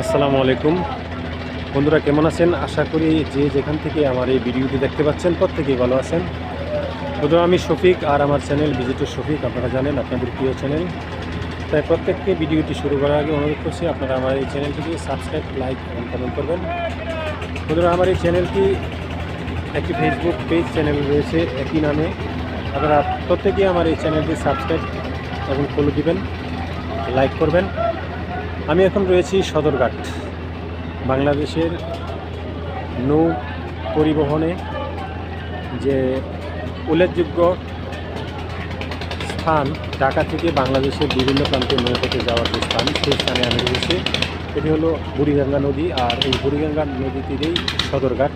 আসসালামু আলাইকুম। বন্ধুরা, কেমন আছেন? আশা করি যে যেখান থেকে আমার এই ভিডিওটি দেখতে পাচ্ছেন, প্রত্যেকেই ভালো আছেন। বন্ধুরা, আমি শফিক আর আমার চ্যানেল ভিজিটর শফিক, আপনারা জানেন আপনাদের প্রিয় চ্যানেল। তাই প্রত্যেককে ভিডিওটি শুরু করার আগে অনুরোধ করছি, আপনারা আমার এই চ্যানেলটিকে সাবস্ক্রাইব, লাইক এবং কমেন্ট করবেন। বন্ধুরা, আমার এই চ্যানেলটি একটি ফেসবুক পেজ চ্যানেল রয়েছে, একই নামে। আপনারা প্রত্যেকেই আমার এই চ্যানেলটি সাবস্ক্রাইব এবং ফলো দিবেন, লাইক করবেন। আমি এখন রয়েছি সদরঘাট, বাংলাদেশের নৌ পরিবহনে যে উল্লেখযোগ্য স্থান ঢাকা থেকে বাংলাদেশের বিভিন্ন প্রান্তে নৌপথে যাওয়ার যে স্থান, সেই স্থানে আমি রয়েছি। এটি হলো বুড়িগঙ্গা নদী আর এই বুড়িগঙ্গা নদী তীরেই সদরঘাট,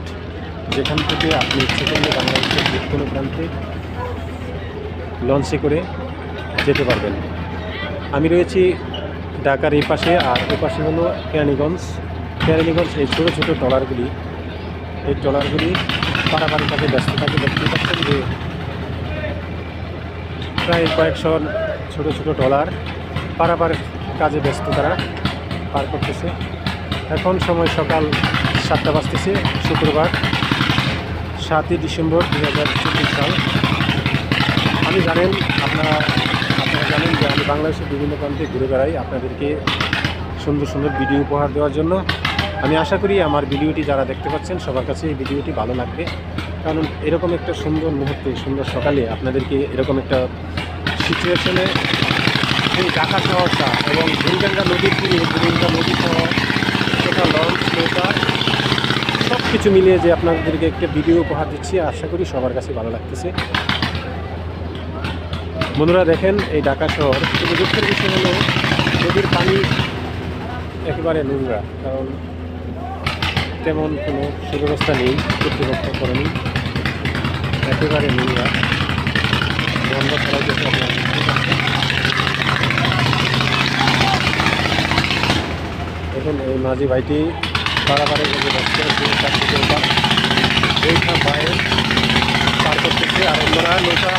যেখান থেকে আপনি ইচ্ছে করলে বাংলাদেশের যে কোনো প্রান্তে লঞ্চে করে যেতে পারবেন। আমি রয়েছি ঢাকার এই পাশে আর এ পাশে হলো কেরানীগঞ্জ। কেরানীগঞ্জ এই ছোটো ছোটো ট্রলারগুলি। এই ট্রলারগুলি পারাপারি কাজে ব্যস্ত থাকে। দেখতে পাচ্ছেন যে প্রায় কয়েকশো ছোটো ছোটো ট্রলার পারাপার কাজে ব্যস্ত তারা পার করতেছে। এখন সময় সকাল সাতটা বাজতেছে, শুক্রবার, সাতই ডিসেম্বর দু হাজার চব্বিশ সাল। আমি জানেন, আপনারা জানেন যে আমি বাংলাদেশের বিভিন্ন প্রান্তে ঘুরে বেড়াই আপনাদেরকে সুন্দর সুন্দর ভিডিও উপহার দেওয়ার জন্য। আমি আশা করি আমার ভিডিওটি যারা দেখতে পাচ্ছেন, সবার কাছে এই ভিডিওটি ভালো লাগবে। কারণ এরকম একটা সুন্দর মুহূর্তে, সুন্দর সকালে আপনাদেরকে এরকম একটা সিচুয়েশনে এই ঢাকা শহরটা এবং বুড়িগঙ্গা নদীর তীরে বুড়িগঙ্গা নদী সহ সেটা লঞ্চ নৌকা সব কিছু মিলিয়ে যে আপনাদেরকে একটা ভিডিও উপহার দিচ্ছি, আশা করি সবার কাছে ভালো লাগতেছে। বন্ধুরা দেখেন এই ঢাকা শহর। কিন্তু দুঃখের বিষয় হলো, নদীর পানি একেবারে নোংরা, কারণ তেমন কোনো সুব্যবস্থা নেই, কর্তৃপক্ষ করেনি। একেবারে নোংরা। বন্ধ করা যেতে আপনারা দেখতে দেখুন এই মাঝি ভাইটি পাড়াপাড়ি যে ব্যস্ত আছে তার এইটা বাইরে পার করতেছে আর অন্যরা নৌকা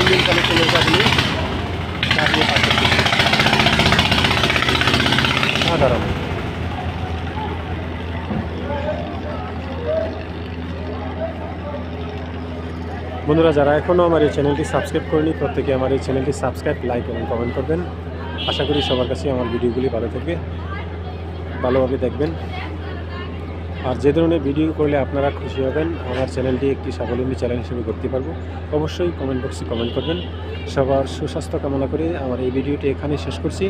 ইঞ্জিন পার করতেছে সাধারণ বন্ধুরা, যারা এখনও আমার এই চ্যানেলটি সাবস্ক্রাইব করেনি, প্রত্যেকে আমার এই চ্যানেলটি সাবস্ক্রাইব, লাইক এবং কমেন্ট করবেন। আশা করি সবার কাছে আমার ভিডিওগুলি ভালো থাকবে। ভালোভাবে দেখবেন। আর যে ধরনের ভিডিও করলে আপনারা খুশি হবেন, আমার চ্যানেলটি একটি স্বাবলম্বী চ্যানেল হিসেবে করতে পারব। অবশ্যই কমেন্ট বক্সে কমেন্ট করবেন। সবার সুস্বাস্থ্য কামনা করে আমার এই ভিডিওটি এখানে শেষ করছি।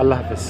আল্লাহ হাফেজ।